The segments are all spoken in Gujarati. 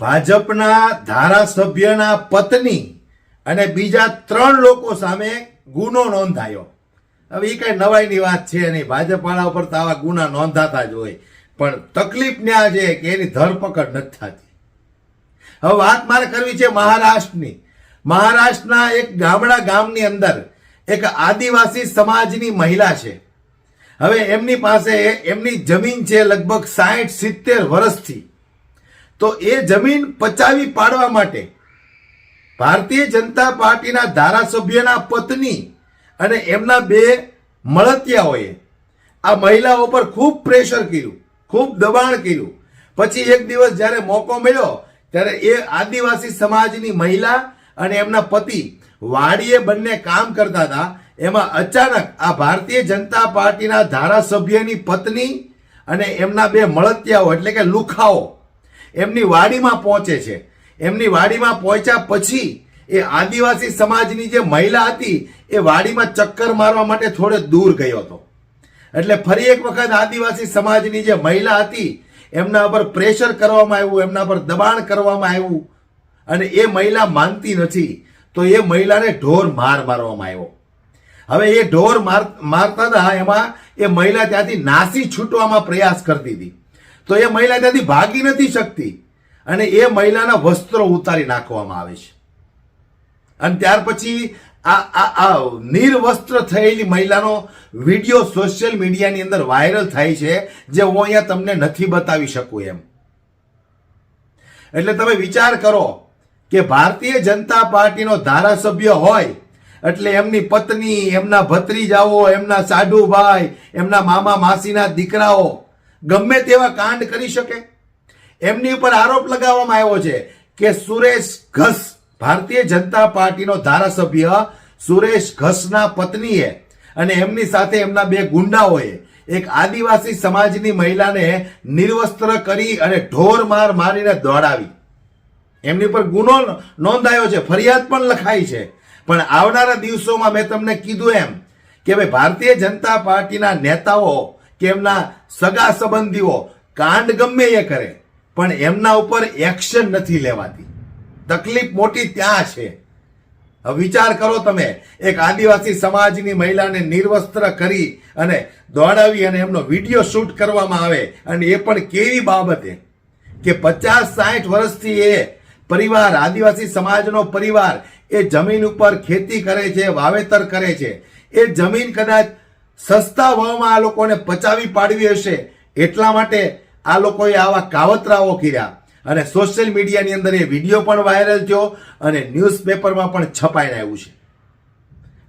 ભાજપના ધારાસભ્યના પત્ની અને બીજા ત્રણ લોકો સામે ગુનો નોંધાયો. હવે એ કઈ નવાઈની વાત છે નહીં. ભાજપવાળા ઉપર તો આવા ગુના નોંધાતા જ હોય. પણ તકલીફ ન્યા છે કે એની ધરપકડ નથી થતી. હવે વાત મારે કરવી છે મહારાષ્ટ્રની. મહારાષ્ટ્રના એક ગામડા ગામની અંદર એક આદિવાસી સમાજની મહિલા છે. હવે એમની પાસે એમની જમીન છે લગભગ સાઠ સિત્તેર વર્ષથી. તો એ જમીન પચાવી પાડવા માટે ભારતીય જનતા પાર્ટીના ધારાસભ્યના પત્ની અને એમના બે મળતિયાઓએ આ મહિલાઓ પર ખૂબ પ્રેશર કર્યું, ખૂબ દબાણ કર્યું. પછી એક દિવસ જ્યારે મોકો મળ્યો, ત્યારે એ આદિવાસી સમાજની મહિલા અને એમના પતિ વાડીએ બંને કામ કરતા હતા. એમાં અચાનક આ ભારતીય જનતા પાર્ટીના ધારાસભ્યની પત્ની અને એમના બે મળતિયાઓ, એટલે કે લુખાઓ એમની વાડીમાં પહોંચે છે. એમની વાડીમાં પહોંચ્યા પછી એ આદિવાસી સમાજની જે મહિલા હતી, એ વાડીમાં ચક્કર મારવા માટે થોડે દૂર ગયો હતો. એટલે ફરી એક વખત આદિવાસી સમાજની જે મહિલા હતી, એમના પર પ્રેશર કરવામાં આવ્યું, એમના પર દબાણ કરવામાં આવ્યું. અને એ મહિલા માનતી નથી, તો એ મહિલાને ઢોર માર મારવામાં આવ્યો. હવે એ ઢોર માર, મારતા હતા, એમાં એ મહિલા ત્યાંથી નાસી છૂટવામાં પ્રયાસ કરતી હતી તો એ મહિલા ત્યાંથી ભાગી નથી શકતી. અને એ મહિલાના વસ્ત્રો ઉતારી નાખવામાં આવે છે. અને ત્યાર પછી આ આ નિર્વસ્ત્ર થયેલી મહિલાનો વીડિયો સોશિયલ મીડિયાની અંદર વાયરલ થાય છે, જે હું અહીંયા તમને નથી બતાવી શકું એમ. એટલે તમે વિચાર કરો કે ભારતીય જનતા પાર્ટીનો ધારાસભ્ય હોય, એટલે એમની પત્ની, એમના ભત્રીજાઓ, એમના સાઢુભાઈ એમના મામા માસીના દીકરાઓ ગમે તેવા કાંડ કરી શકે. એમની ઉપર આરોપ લગાવવામાં આવ્યો છે કે સુરેશ ઘસ ભારતીય જનતા પાર્ટીનો ધારાસભ્ય સુરેશ ઘસના પત્નીએ અને એમની સાથે એમના બે ગુંડાઓએ એક આદિવાસી સમાજની મહિલાને નિર્વસ્ત્ર કરી અને ઢોર માર મારીને દોડાવી. એમની પર ગુનો નોંધાયો છે, ફરિયાદ પણ લખાઈ છે. પણ આવનારા દિવસોમાં મેં તમને કીધું એમ કે ભાઈ, ભારતીય જનતા પાર્ટીના નેતાઓ કે એમના સગા સંબંધીઓ કાંડ ગમે એ કરે, પણ એમના ઉપર એક્શન નથી લેવાતી. તકલીફ મોટી ત્યાં છે. વિચાર કરો તમે, એક આદિવાસી સમાજની મહિલાને નિર્વસ્ત્ર કરી અને દોડાવી અને એમનો વીડિયો શૂટ કરવામાં આવે અને એ પણ કેવી બાબતે? કે પચાસ સાઠ વર્ષથી એ પરિવાર, આદિવાસી સમાજનો પરિવાર, એ જમીન ઉપર ખેતી કરે છે, વાવેતર કરે છે. એ જમીન કદાચ સસ્તા ભાવમાં આ લોકોને પચાવી પાડવી હશે એટલા માટે આ લોકોએ આવા કાવતરાઓ કર્યા. અને સોશિયલ મીડિયાની અંદર એ વીડિયો પણ વાયરલ થયો અને ન્યૂઝપેપરમાં પણ છપાઈને આવ્યું છે.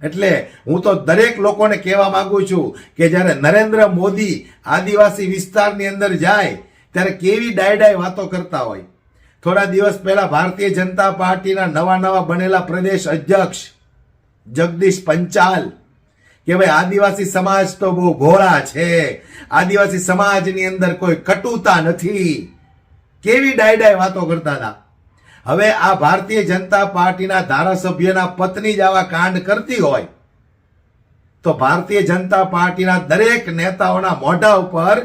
એટલે હું તો દરેક લોકોને કહેવા માંગુ છું કે જ્યારે નરેન્દ્ર મોદી આદિવાસી વિસ્તારની અંદર જાય, ત્યારે કેવી ડાયડાય વાતો કરતા હોય. થોડા દિવસ પહેલા ભારતીય જનતા પાર્ટીના નવા નવા બનેલા પ્રદેશ અધ્યક્ષ જગદીશ પંચાલ કે ભાઈ આદિવાસી સમાજ તો બહુ ભોળા છે. આદિવાસી સમાજની અંદર કોઈ કટુતા નથી. કેવી ડાયડાય વાતો કરતા હતા. હવે આ ભારતીય જનતા પાર્ટીના ધારાસભ્યના પત્ની જ આવા કાંડ કરતી હોય તો ભારતીય જનતા પાર્ટીના દરેક નેતાઓના મોઢા ઉપર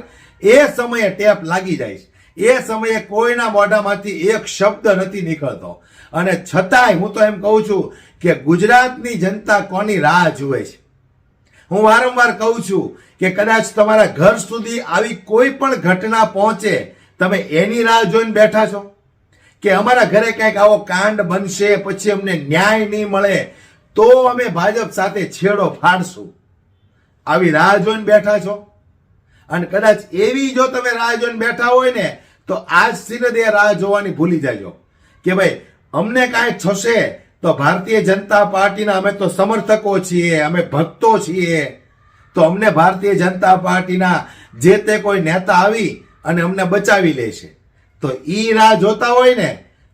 એ સમયે ટેપ લાગી જાય છે. એ સમયે કોઈના મોઢામાંથી એક શબ્દ નથી નીકળતો. અને છતાંય હું તો એમ કહું છું કે ગુજરાતની જનતા કોની રાહ જુએ છે? હું વારંવાર કહું છું કે કદાચ તમારા ઘર સુધી આવી કોઈ પણ ઘટના પહોંચે, તમે એની રાહ જોઈને બેઠા છો? કે અમારા ઘરે કંઈક આવો કાંડ બનશે, પછી અમને ન્યાય નહીં મળે, તો અમે ભાજપ સાથે છેડો ફાડશું. આવી રાહ જોઈને બેઠા છો? અને કદાચ એવી જો તમે રાહ જોઈને બેઠા હોય ને, તો આજથી જ એ રાહ જોવાની ભૂલી જાજો. કે ભાઈ, અમને કાંઈ થશે તો ભારતીય જનતા પાર્ટીના અમે તો સમર્થકો છીએ, અમે ભક્તો છીએ. તો અમને ભારતીય જનતા પાર્ટીના જે તે કોઈ નેતા આવી અને અમને બચાવી લે છે. તો ઈ રાહ જોતા હોય ને,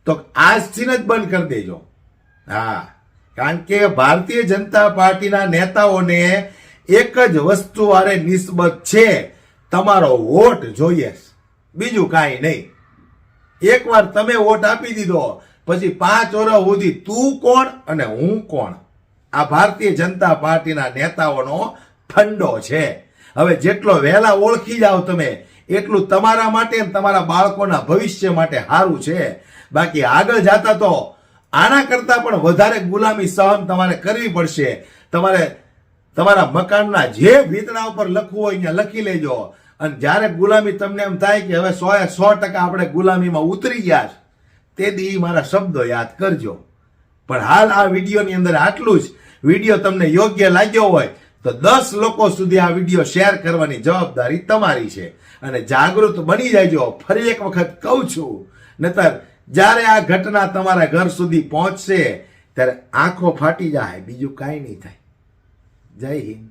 તો આજથી જ બંધ કરી દેજો. હા, કારણ કે ભારતીય જનતા પાર્ટીના નેતાઓને એક જ વસ્તુ વારે નિસ્બત છે, તમારો વોટ જોઈએ બીજું કાંઈ નહીં. એકવાર તમે વોટ આપી દીધો પછી પાંચ વર્ષ સુધી તું કોણ અને હું કોણ? આ ભારતીય જનતા પાર્ટીના નેતાઓનો ફંડો છે. હવે જેટલો વહેલા ઓળખી જાઓ તમે, એટલું તમારા માટે તમારા બાળકોના ભવિષ્ય માટે સારું છે. બાકી આગળ જતા તો આના કરતાં પણ વધારે ગુલામી સહન તમારે કરવી પડશે. તમારે તમારા મકાનના જે ભીતડા ઉપર લખવું હોય ત્યાં લખી લેજો. અને જ્યારે ગુલામી તમને એમ થાય કે હવે સો એ સો ટકા આપણે ગુલામીમાં ઉતરી ગયા છે તે દી મારા શબ્દો યાદ કરજો. પણ હાલ આ વિડીયોની અંદર આટલું જ. વીડિયો તમને યોગ્ય લાગ્યો હોય તો દસ લોકો સુધી આ વીડિયો શેર કરવાની જવાબદારી તમારી છે. અને જાગૃત બની જાયજો. ફરી એક વખત કહું છું. નતર જ્યારે આ ઘટના તમારા ઘર સુધી પહોંચશે, ત્યારે આંખો ફાટી જાય બીજું કાંઈ નહીં થાય. જય હિન્દ.